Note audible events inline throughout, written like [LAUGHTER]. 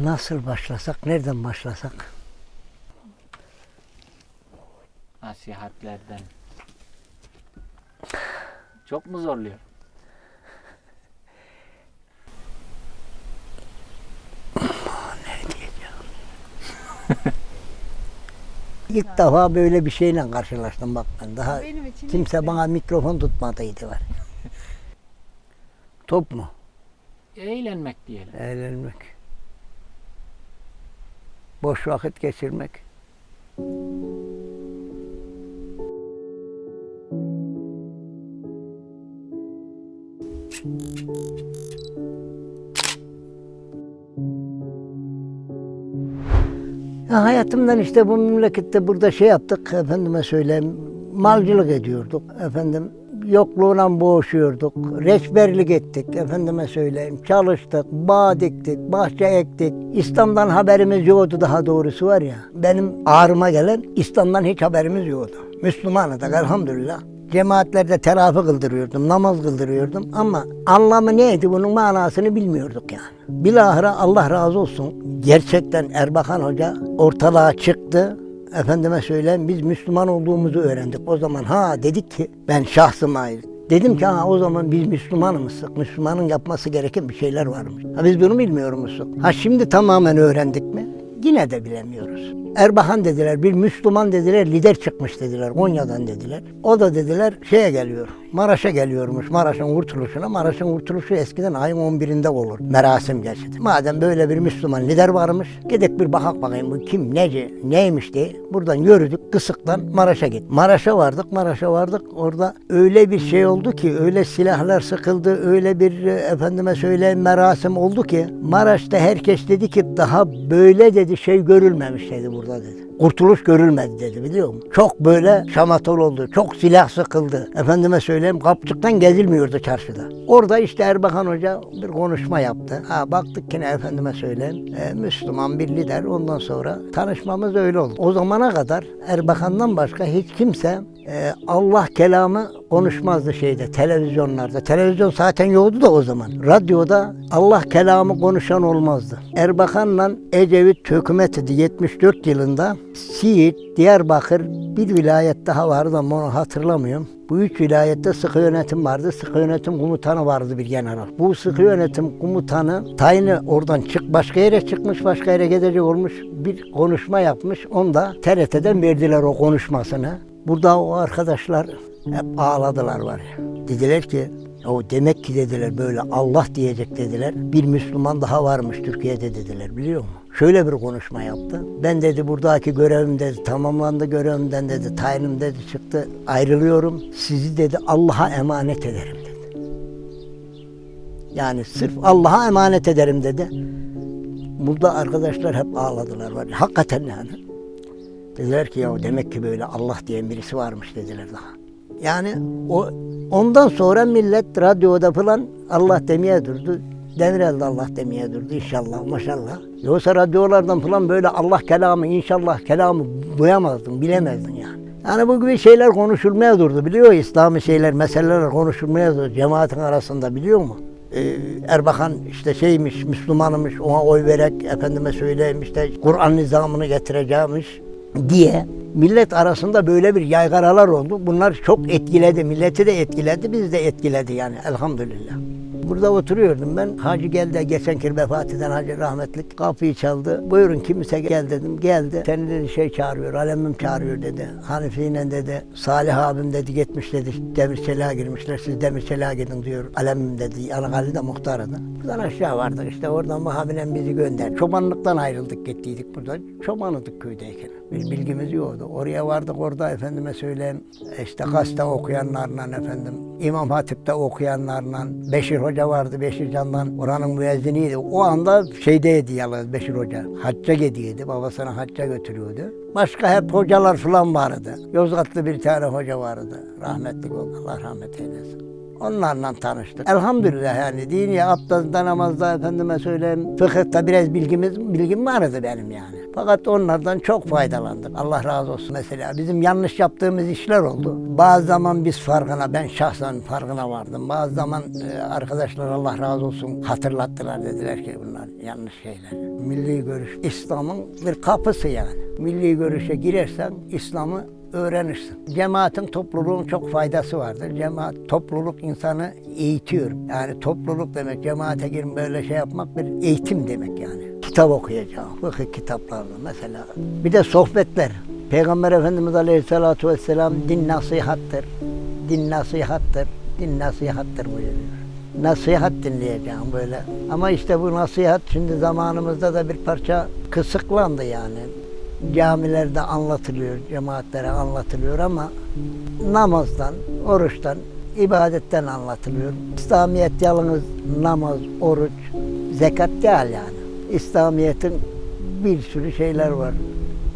Nasıl başlasak, nereden başlasak? Nasihatlerden. Çok mu zorluyor? [LAUGHS] İlk defa böyle bir şeyle karşılaştım bak ben. Daha Benim için kimse ilk bana mikrofon tutmadıydı var. [LAUGHS] Top mu? Eğlenmek diyelim. Eğlenmek. Boş vakit geçirmek. Ya hayatımdan işte bu memlekette burada şey yaptık efendime söyleyeyim malcılık ediyorduk efendim yokluğuna boğuşuyorduk reçberlik ettik efendime söyleyeyim çalıştık bağ diktik bahçe ektik İslam'dan haberimiz yoktu daha doğrusu var ya benim ağrıma gelen İslam'dan hiç haberimiz yoktu Müslümanıdık elhamdülillah Cemaatlerde terafi kıldırıyordum, namaz kıldırıyordum ama anlamı neydi bunun manasını bilmiyorduk yani. Bilahare Allah razı olsun. Gerçekten Erbakan Hoca ortalığa çıktı. Efendime söyleyeyim biz Müslüman olduğumuzu öğrendik. O zaman ha dedik ki ben şahsıma ait. Dedim ki ha o zaman biz Müslümanımızdık. Müslümanın yapması gereken bir şeyler varmış. Ha biz bunu bilmiyor musun? Ha şimdi tamamen öğrendik mi? Yine de bilemiyoruz. Erbakan dediler, bir Müslüman dediler, lider çıkmış dediler, Konya'dan dediler. O da dediler şeye geliyor, Maraş'a geliyormuş, Maraş'ın kurtuluşuna. Maraş'ın kurtuluşu eskiden ayın 11'inde olur, merasim gerçekten. Madem böyle bir Müslüman lider varmış, gidek bir bakak bakayım bu kim, nece, neymiş diye. Buradan yürüdük, kısıktan Maraş'a git. Maraş'a vardık, Maraş'a vardık. Orada öyle bir şey oldu ki, öyle silahlar sıkıldı, öyle bir e, efendime söyleyeyim merasim oldu ki, Maraş'ta herkes dedi ki daha böyle dedi şey görülmemiş dedi burada dedi. Kurtuluş görülmedi dedi biliyor musun? Çok böyle şamatol oldu. Çok silah sıkıldı. Efendime söyleyeyim kapçıktan gezilmiyordu çarşıda. Orada işte Erbakan Hoca bir konuşma yaptı. Ha baktık yine efendime söyleyeyim e, Müslüman bir lider. Ondan sonra tanışmamız öyle oldu. O zamana kadar Erbakan'dan başka hiç kimse e, Allah kelamı konuşmazdı şeyde televizyonlarda. Televizyon zaten yoktu da o zaman. Radyoda Allah kelamı konuşan olmazdı. Erbakan'la Ecevit hükümet idi 74 yılında Siirt, Diyarbakır bir vilayet daha vardı ama onu hatırlamıyorum. Bu üç vilayette sıkı yönetim vardı. Sıkı yönetim komutanı vardı bir general. Bu sıkı yönetim komutanı tayini oradan çık başka yere çıkmış, başka yere gidecek olmuş. Bir konuşma yapmış. Onu da TRT'den verdiler o konuşmasını. Burada o arkadaşlar hep ağladılar var ya. Dediler ki o demek ki dediler böyle Allah diyecek dediler. Bir Müslüman daha varmış Türkiye'de dediler biliyor musun? Şöyle bir konuşma yaptı. Ben dedi buradaki görevim dedi tamamlandı görevimden dedi tayinim dedi çıktı ayrılıyorum. Sizi dedi Allah'a emanet ederim dedi. Yani sırf Allah'a emanet ederim dedi. Burada arkadaşlar hep ağladılar var. Hakikaten yani. Dediler ki ya demek ki böyle Allah diyen birisi varmış dediler daha. Yani o ondan sonra millet radyoda falan Allah demeye durdu. Demirel de Allah demeye durdu inşallah maşallah. Yoksa radyolardan falan böyle Allah kelamı inşallah kelamı duyamazdın bilemezdin yani. Yani bu gibi şeyler konuşulmaya durdu biliyor İslami şeyler meseleler konuşulmaya durdu cemaatin arasında biliyor mu? Ee, Erbakan işte şeymiş Müslümanmış ona oy vererek efendime söyleyeyim işte Kur'an nizamını getireceğimiş diye millet arasında böyle bir yaygaralar oldu. Bunlar çok etkiledi. Milleti de etkiledi. Biz de etkiledi yani elhamdülillah. Burada oturuyordum ben. Hacı geldi. Geçen kere vefat eden Hacı rahmetlik. Kapıyı çaldı. Buyurun kimse gel dedim. Geldi. Seni dedi şey çağırıyor. Alemim çağırıyor dedi. Hanifi'yle dedi. Salih abim dedi gitmiş dedi. Demirçeliğe girmişler. Siz Demirçeliğe gidin diyor. Alemim dedi. Yanık de muhtarıdı. Buradan aşağı vardık işte. Oradan Vahabinem bizi gönder. Çobanlıktan ayrıldık gittiydik burada. Çobanıdık köydeyken. Bir bilgimiz yoktu. Oraya vardık orada efendime söyleyeyim. işte gazete okuyanlarla efendim. İmam Hatip'te okuyanlarla. Beşir Hoca vardı Beşir Can'dan. Oranın müezziniydi. O anda şeydeydi yalnız Beşir Hoca. Hacca gidiyordu. Babasını hacca götürüyordu. Başka hep hocalar falan vardı. Yozgatlı bir tane hoca vardı. Rahmetli oldu. Allah rahmet eylesin. Onlarla tanıştık. Elhamdülillah yani dini abdestte namazda efendime söyleyeyim fıkıhta biraz bilgimiz bilgim vardı benim yani. Fakat onlardan çok faydalandık. Allah razı olsun. Mesela bizim yanlış yaptığımız işler oldu. Bazı zaman biz farkına, ben şahsen farkına vardım. Bazı zaman e, arkadaşlar Allah razı olsun hatırlattılar dediler ki bunlar yanlış şeyler. Milli görüş İslam'ın bir kapısı yani. Milli görüşe girersen İslam'ı öğrenirsin. Cemaatin topluluğun çok faydası vardır. Cemaat, topluluk insanı eğitiyor. Yani topluluk demek, cemaate girip böyle şey yapmak bir eğitim demek yani. Kitap okuyacağım, fıkıh kitaplarını mesela. Bir de sohbetler. Peygamber Efendimiz Aleyhisselatü Vesselam din nasihattır. Din nasihattır. Din nasihattır buyuruyor. Nasihat dinleyeceğim böyle. Ama işte bu nasihat şimdi zamanımızda da bir parça kısıklandı yani camilerde anlatılıyor, cemaatlere anlatılıyor ama namazdan, oruçtan, ibadetten anlatılıyor. İslamiyet yalnız namaz, oruç, zekat değil yani. İslamiyet'in bir sürü şeyler var.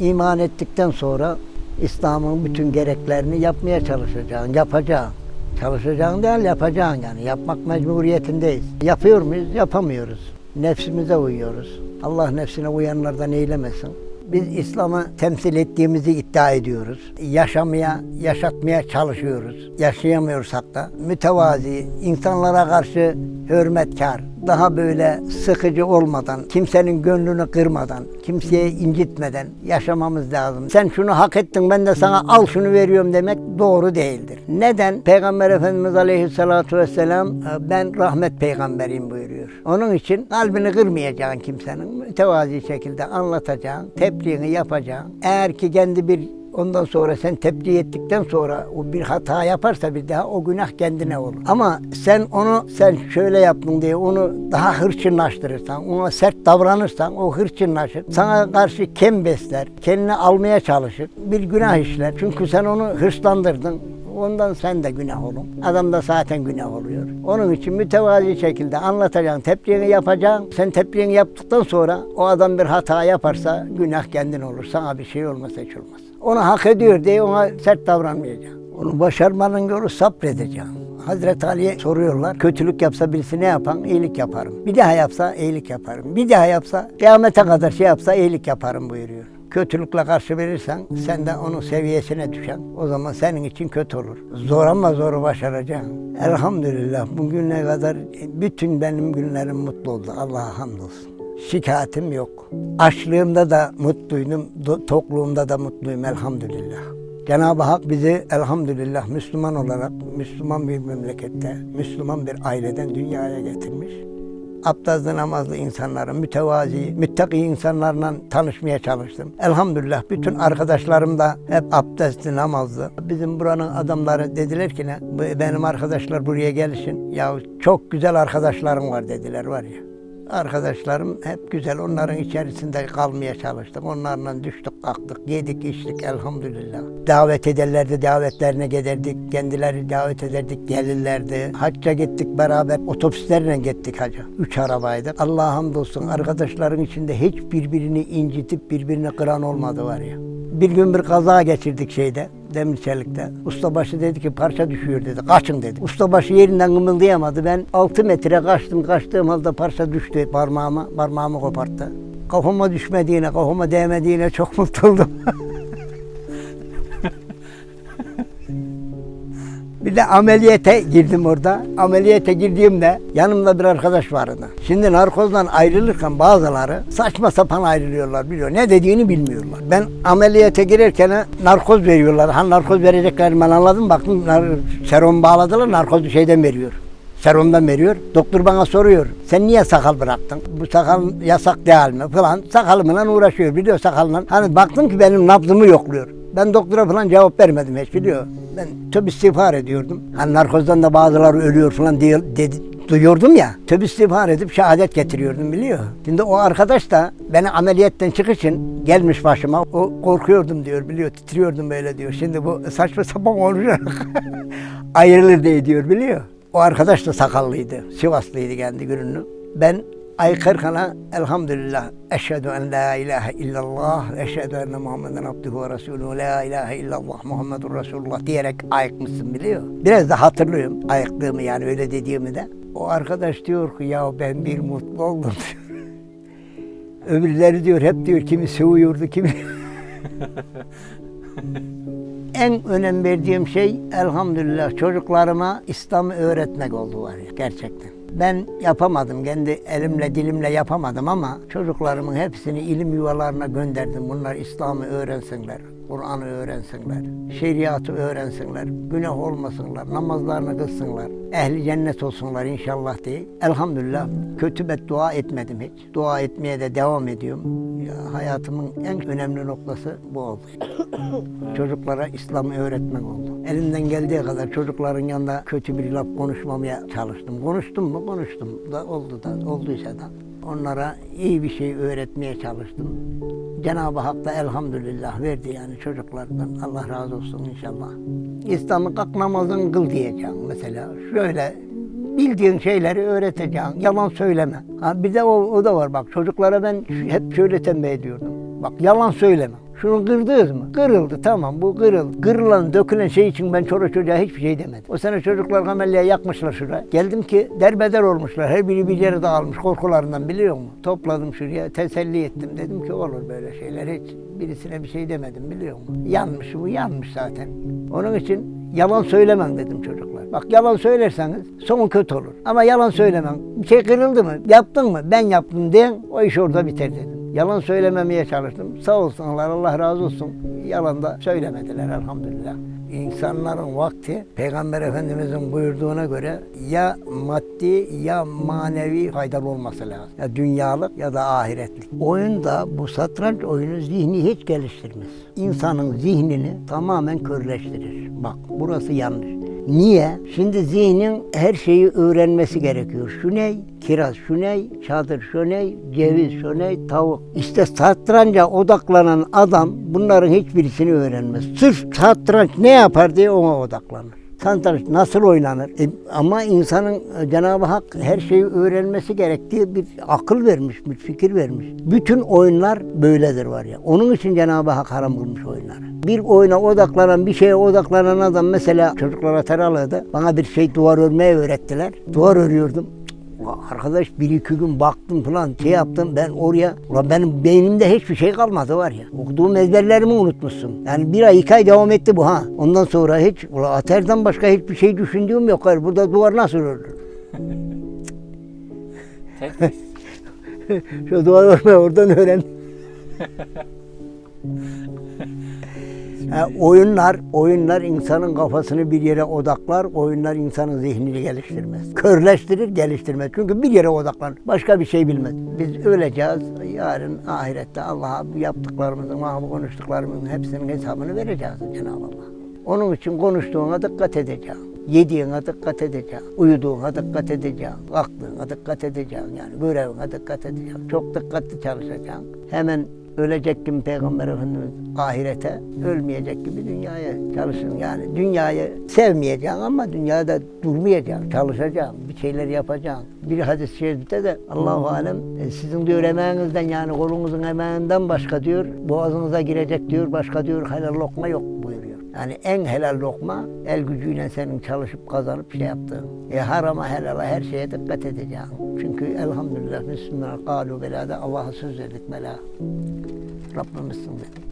İman ettikten sonra İslam'ın bütün gereklerini yapmaya çalışacaksın, yapacaksın. Çalışacaksın değil, yapacaksın yani. Yapmak mecburiyetindeyiz. Yapıyor muyuz? Yapamıyoruz. Nefsimize uyuyoruz. Allah nefsine uyanlardan eylemesin. Biz İslam'ı temsil ettiğimizi iddia ediyoruz. Yaşamaya, yaşatmaya çalışıyoruz. Yaşayamıyorsak da mütevazi, insanlara karşı hürmetkar, daha böyle sıkıcı olmadan, kimsenin gönlünü kırmadan, kimseye incitmeden yaşamamız lazım. Sen şunu hak ettin ben de sana al şunu veriyorum demek doğru değildir. Neden? Peygamber Efendimiz Aleyhisselatü Vesselam ben rahmet peygamberiyim buyuruyor. Onun için kalbini kırmayacaksın kimsenin. Mütevazi şekilde anlatacaksın, tebliğini yapacaksın. Eğer ki kendi bir Ondan sonra sen tebliğ ettikten sonra o bir hata yaparsa bir daha o günah kendine olur. Ama sen onu sen şöyle yaptın diye onu daha hırçınlaştırırsan, ona sert davranırsan o hırçınlaşır. Sana karşı kem besler, kendini almaya çalışır. Bir günah işler. Çünkü sen onu hırslandırdın. Ondan sen de günah olun. Adam da zaten günah oluyor. Onun için mütevazi şekilde anlatacaksın, tebliğini yapacaksın. Sen tebliğini yaptıktan sonra o adam bir hata yaparsa günah kendin olur. Sana bir şey olmaz, hiç olmaz. Onu hak ediyor diye ona sert davranmayacaksın. Onu başarmanın yolu sabredeceksin. Hazreti Ali'ye soruyorlar. Kötülük yapsa birisi ne yapan? İyilik yaparım. Bir daha yapsa iyilik yaparım. Bir daha yapsa kıyamete kadar şey yapsa iyilik yaparım buyuruyor. Kötülükle karşı verirsen sen de onun seviyesine düşen o zaman senin için kötü olur. Zor ama zoru başaracaksın. Elhamdülillah bugüne kadar bütün benim günlerim mutlu oldu. Allah'a hamdolsun. Şikayetim yok. Açlığımda da mutluydum, tokluğumda da mutluyum elhamdülillah. Cenab-ı Hak bizi elhamdülillah Müslüman olarak, Müslüman bir memlekette, Müslüman bir aileden dünyaya getirmiş. Abdestli namazlı insanların, mütevazi, müttaki insanlarla tanışmaya çalıştım. Elhamdülillah bütün arkadaşlarım da hep abdestli namazlı. Bizim buranın adamları dediler ki ne, "Bu- benim arkadaşlar buraya gelişin. Ya çok güzel arkadaşlarım var dediler var ya. Arkadaşlarım hep güzel. Onların içerisinde kalmaya çalıştık. Onlarla düştük, kalktık, yedik, içtik elhamdülillah. Davet ederlerdi, davetlerine giderdik. Kendileri davet ederdik, gelirlerdi. Hacca gittik beraber. Otobüslerle gittik hacca. Üç arabaydık. Allah'a hamdolsun arkadaşların içinde hiç birbirini incitip birbirini kıran olmadı var ya. Bir gün bir kaza geçirdik şeyde. Demirçelik'te. Ustabaşı dedi ki parça düşüyor dedi. Kaçın dedi. Ustabaşı yerinden kımıldayamadı. Ben 6 metre kaçtım. Kaçtığım halde parça düştü parmağıma. Parmağımı koparttı. Kafama düşmediğine, kafama değmediğine çok [LAUGHS] mutlu oldum. De ameliyete girdim orada. Ameliyete girdiğimde yanımda bir arkadaş vardı. Şimdi narkozdan ayrılırken bazıları saçma sapan ayrılıyorlar biliyor. Ne dediğini bilmiyorlar. Ben ameliyete girerken narkoz veriyorlar. Ha narkoz vereceklerini ben anladım. Baktım nar- serum bağladılar. Narkoz şeyden veriyor. Serumdan veriyor. Doktor bana soruyor. Sen niye sakal bıraktın? Bu sakal yasak değil mi? Falan. Sakalımla uğraşıyor. Biliyor sakalla. Hani baktım ki benim nabzımı yokluyor. Ben doktora falan cevap vermedim hiç biliyor. Ben tövbe istiğfar ediyordum. Hani narkozdan da bazıları ölüyor falan diye dedi, duyuyordum ya. Tövbe istiğfar edip şehadet getiriyordum biliyor. Şimdi o arkadaş da beni ameliyetten çıkışın gelmiş başıma. O korkuyordum diyor biliyor. Titriyordum böyle diyor. Şimdi bu saçma sapan olacak. [LAUGHS] Ayrılır diye diyor biliyor. O arkadaş da sakallıydı. Sivaslıydı kendi gününü. Ben Aykırkana elhamdülillah eşhedü en la ilahe illallah ve eşhedü enne Muhammeden abduhu ve resulü la ilahe illallah Muhammedur Resulullah diyerek ayıkmışsın biliyor. Biraz da hatırlıyorum ayıktığımı yani öyle dediğimi de. O arkadaş diyor ki ya ben bir mutlu oldum. [LAUGHS] Öbürleri diyor hep diyor kimi seviyordu kimi. [LAUGHS] en önem verdiğim şey elhamdülillah çocuklarıma İslam'ı öğretmek oldu var ya gerçekten. Ben yapamadım, kendi elimle dilimle yapamadım ama çocuklarımın hepsini ilim yuvalarına gönderdim. Bunlar İslam'ı öğrensinler, Kur'an'ı öğrensinler, şeriatı öğrensinler, günah olmasınlar, namazlarını kılsınlar, ehli cennet olsunlar inşallah diye. Elhamdülillah kötü beddua etmedim hiç. Dua etmeye de devam ediyorum. Ya, hayatımın en önemli noktası bu oldu. [COUGHS] Çocuklara İslam'ı öğretmek oldu. Elimden geldiği kadar çocukların yanında kötü bir laf konuşmamaya çalıştım. Konuştum mu? Konuştum da oldu da olduysa da. Onlara iyi bir şey öğretmeye çalıştım. Cenab-ı Hak da elhamdülillah verdi yani çocuklardan. Allah razı olsun inşallah. İslam'ı kalk namazını kıl diyeceğim mesela. Şöyle bildiğin şeyleri öğreteceğim. Yalan söyleme. Ha bir de o, o da var bak çocuklara ben hep şöyle tembih ediyordum. Bak yalan söyleme. Şunu kırdınız mı? Kırıldı tamam bu kırıldı. Kırılan dökülen şey için ben çocuk çocuğa hiçbir şey demedim. O sene çocuklar kamelliğe yakmışlar şuraya. Geldim ki derbeder olmuşlar. Her biri bir yere dağılmış korkularından biliyor musun? Topladım şuraya teselli ettim. Dedim ki olur böyle şeyler. Hiç birisine bir şey demedim biliyor musun? Yanmış bu yanmış zaten. Onun için yalan söylemem dedim çocuklar. Bak yalan söylerseniz sonu kötü olur. Ama yalan söylemem. Bir şey kırıldı mı? Yaptın mı? Ben yaptım diyen o iş orada biter dedim. Yalan söylememeye çalıştım. Sağ olsunlar Allah razı olsun. Yalan da söylemediler elhamdülillah. İnsanların vakti Peygamber Efendimizin buyurduğuna göre ya maddi ya manevi faydalı olması lazım. Ya dünyalık ya da ahiretlik. Oyunda bu satranç oyunu zihni hiç geliştirmez. İnsanın zihnini tamamen körleştirir. Bak burası yanlış. Niye? Şimdi zihnin her şeyi öğrenmesi gerekiyor. Şu ne? Kiraz şu ne? Çadır şu ne? Ceviz şu ne? Tavuk. İşte satranca odaklanan adam bunların hiçbirisini öğrenmez. Sırf satranç ne yapar diye ona odaklanır. Satranç nasıl oynanır? E, ama insanın e, Cenab-ı Hak her şeyi öğrenmesi gerektiği bir akıl vermiş, bir fikir vermiş. Bütün oyunlar böyledir var ya. Onun için Cenab-ı Hak haram kılmış oyunları. Bir oyuna odaklanan, bir şeye odaklanan adam mesela çocuklara teralıdı. Bana bir şey duvar örmeyi öğrettiler. Duvar örüyordum. Arkadaş bir iki gün baktım falan şey yaptım ben oraya ulan benim beynimde hiçbir şey kalmadı var ya. Okuduğum ezberlerimi unutmuşsun. Yani bir ay iki ay devam etti bu ha. Ondan sonra hiç ulan aterden başka hiçbir şey düşündüğüm yok. Hayır, burada duvar nasıl örülür? [LAUGHS] Şu duvar örmeyi oradan öğren. [LAUGHS] Ha, oyunlar, oyunlar insanın kafasını bir yere odaklar, oyunlar insanın zihnini geliştirmez. Körleştirir, geliştirmez. Çünkü bir yere odaklanır. Başka bir şey bilmez. Biz öleceğiz. Yarın ahirette Allah'a yaptıklarımızın, bu konuştuklarımızın hepsinin hesabını vereceğiz Cenab-ı Allah. Onun için konuştuğuna dikkat edeceğim. Yediğine dikkat edeceğim. Uyuduğuna dikkat edeceğim. Kalktığına dikkat edeceğim. Yani görevine dikkat edeceğim. Çok dikkatli çalışacağım. Hemen ölecek gibi Peygamber Efendimiz ahirete, ölmeyecek gibi dünyaya çalışın. Yani dünyayı sevmeyeceğim ama dünyada durmayacağım, çalışacağım, bir şeyler yapacağım. Bir hadis-i şerifte de Allahu alem e, sizin diyor emeğinizden yani kolunuzun emeğinden başka diyor boğazınıza girecek diyor başka diyor helal lokma yok buyuruyor. Yani en helal lokma el gücüyle senin çalışıp kazanıp şey yaptığın. E harama helala her şeye dikkat edeceğim. Çünkü elhamdülillah Müslüman kalu belada Allah'a söz verdik bela. Rabbimizsin dedik.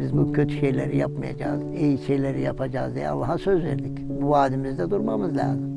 Biz bu kötü şeyleri yapmayacağız, iyi şeyleri yapacağız diye Allah'a söz verdik. Bu vaadimizde durmamız lazım.